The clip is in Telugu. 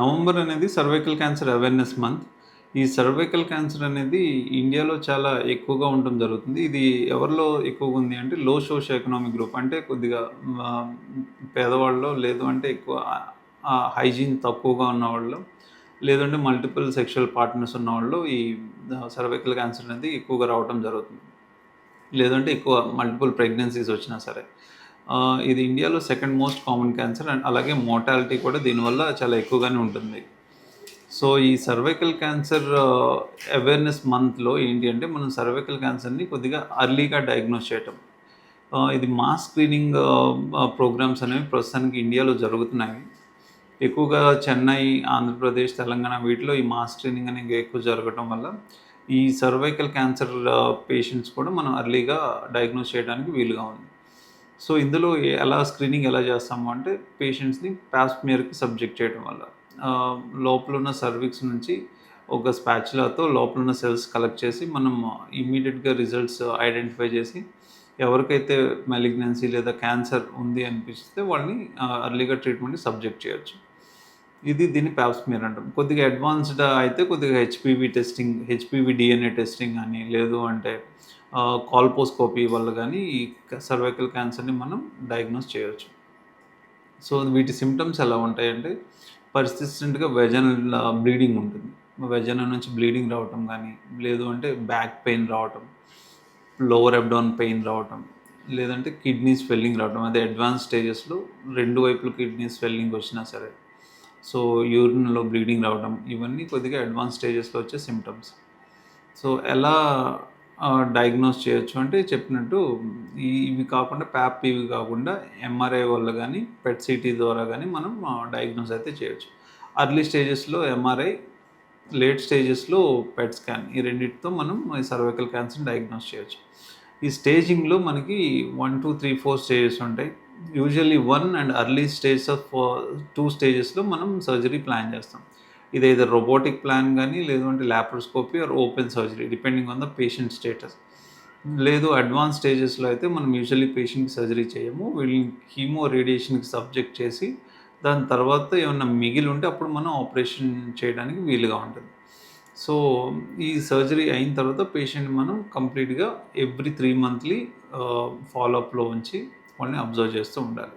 నవంబర్ అనేది సర్వైకల్ క్యాన్సర్ అవేర్నెస్ మంత్. ఈ సర్వైకల్ క్యాన్సర్ అనేది ఇండియాలో చాలా ఎక్కువగా ఉండడం జరుగుతుంది. ఇది ఎవరిలో ఎక్కువగా ఉంది అంటే లో సోషో ఎకనామిక్ గ్రూప్. అంటే కొద్దిగా పేదవాళ్ళు లేదు అంటే ఎక్కువ హైజీన్ తక్కువగా ఉన్నవాళ్ళు లేదంటే మల్టిపుల్ సెక్షువల్ పార్ట్నర్స్ ఉన్నవాళ్ళు ఈ సర్వైకల్ క్యాన్సర్ అనేది ఎక్కువగా రావడం జరుగుతుంది. లేదంటే ఎక్కువ మల్టిపుల్ ప్రెగ్నెన్సీస్ వచ్చినా సరే. ఇది ఇండియాలో second most common cancer and అలాగే మోర్టాలిటీ కూడా దీనివల్ల చాలా ఎక్కువగానే ఉంటుంది. సో ఈ సర్వైకల్ క్యాన్సర్ అవేర్నెస్ మంత్లో ఏంటి అంటే మనం సర్వైకల్ క్యాన్సర్ని కొద్దిగా అర్లీగా డయాగ్నోస్ చేయటం. ఇది మాస్ స్క్రీనింగ్ ప్రోగ్రామ్స్ అనేవి ప్రస్తుతానికి ఇండియాలో జరుగుతున్నాయి. ఎక్కువగా చెన్నై ఆంధ్రప్రదేశ్ తెలంగాణ వీటిలో ఈ మాస్ స్క్రీనింగ్ అనేది ఎక్కువ జరగటం వల్ల ఈ సర్వైకల్ క్యాన్సర్ పేషెంట్స్ కూడా మనం అర్లీగా డయాగ్నోస్ చేయడానికి వీలుగా ఉంది. సో ఇందులో ఎలా స్క్రీనింగ్ ఎలా చేస్తాము అంటే పేషెంట్స్ని ప్యాస్మియర్కి సబ్జెక్ట్ చేయడం వల్ల. లోపల ఉన్న సర్విక్స్ నుంచి ఒక స్పాచులాతో లోపల ఉన్న సెల్స్ కలెక్ట్ చేసి మనం ఇమీడియట్గా రిజల్ట్స్ ఐడెంటిఫై చేసి ఎవరికైతే మెలిగ్నెన్సీ లేదా క్యాన్సర్ ఉంది అనిపిస్తే వాళ్ళని అర్లీగా ట్రీట్మెంట్కి సబ్జెక్ట్ చేయొచ్చు. ఇది దీన్ని ప్యాప్స్మియర్ అంటాం. కొద్దిగా అడ్వాన్స్డ్ అయితే కొద్దిగా HPV testing HPV DNA testing అని లేదు అంటే కాల్పోస్కోపీ వల్ల కానీ ఈ సర్వైకల్ క్యాన్సర్ని మనం డయాగ్నోస్ చేయవచ్చు సో వీటి సిమ్టమ్స్ ఎలా ఉంటాయంటే పర్సిస్టెంట్గా వెజనల్ బ్లీడింగ్ ఉంటుంది. వెజన నుంచి బ్లీడింగ్ రావటం కానీ లేదు అంటే బ్యాక్ పెయిన్ రావటం లోవర్ అబ్డౌన్ పెయిన్ రావటం లేదంటే కిడ్నీ స్వెల్లింగ్ రావటం. అదే అడ్వాన్స్ స్టేజెస్లో రెండు వైపులు కిడ్నీ స్వెల్లింగ్ వచ్చినా సరే సో యూరిన్లో బ్లీడింగ్ రావడం ఇవన్నీ కొద్దిగా అడ్వాన్స్ స్టేజెస్లో వచ్చే సిమ్టమ్స్ సో ఎలా డయాగ్నోస్ చేయొచ్చు అంటే చెప్పినట్టు ఇవి కాకుండా ప్యాప్ ఇవి కాకుండా ఎంఆర్ఐ వల్ల కానీ పెట్ సిటీ ద్వారా కానీ మనం డయాగ్నోస్ అయితే చేయొచ్చు. అర్లీ స్టేజెస్లో ఎంఆర్ఐ లేట్ స్టేజెస్లో పెట్ స్కాన్ ఈ రెండింటితో మనం ఈ సర్వైకల్ క్యాన్సర్ డయాగ్నోస్ చేయొచ్చు. ఈ స్టేజింగ్లో మనకి one two three four stages ఉంటాయి. Usually one and early stage of two స్టేజెస్లో మనం సర్జరీ ప్లాన్ చేస్తాం. ఇది ఏదో రోబోటిక్ ప్లాన్ కానీ లేదంటే laparoscopy or open surgery depending on the patient status. లేదు అడ్వాన్స్ స్టేజెస్లో అయితే మనం యూజువల్లీ పేషెంట్కి సర్జరీ చేయము వీళ్ళని కీమో రేడియేషన్కి సబ్జెక్ట్ చేసి దాని తర్వాత ఏమన్నా మిగిలి ఉంటే అప్పుడు మనం ఆపరేషన్ చేయడానికి వీలుగా ఉంటుంది. సో ఈ సర్జరీ అయిన తర్వాత పేషెంట్ మనం కంప్లీట్గా ఎవ్రీ త్రీ మంత్లీ ఫాలోఅప్లో ఉంచి వాళ్ళని అబ్జర్వ్ చేస్తూ ఉండాలి.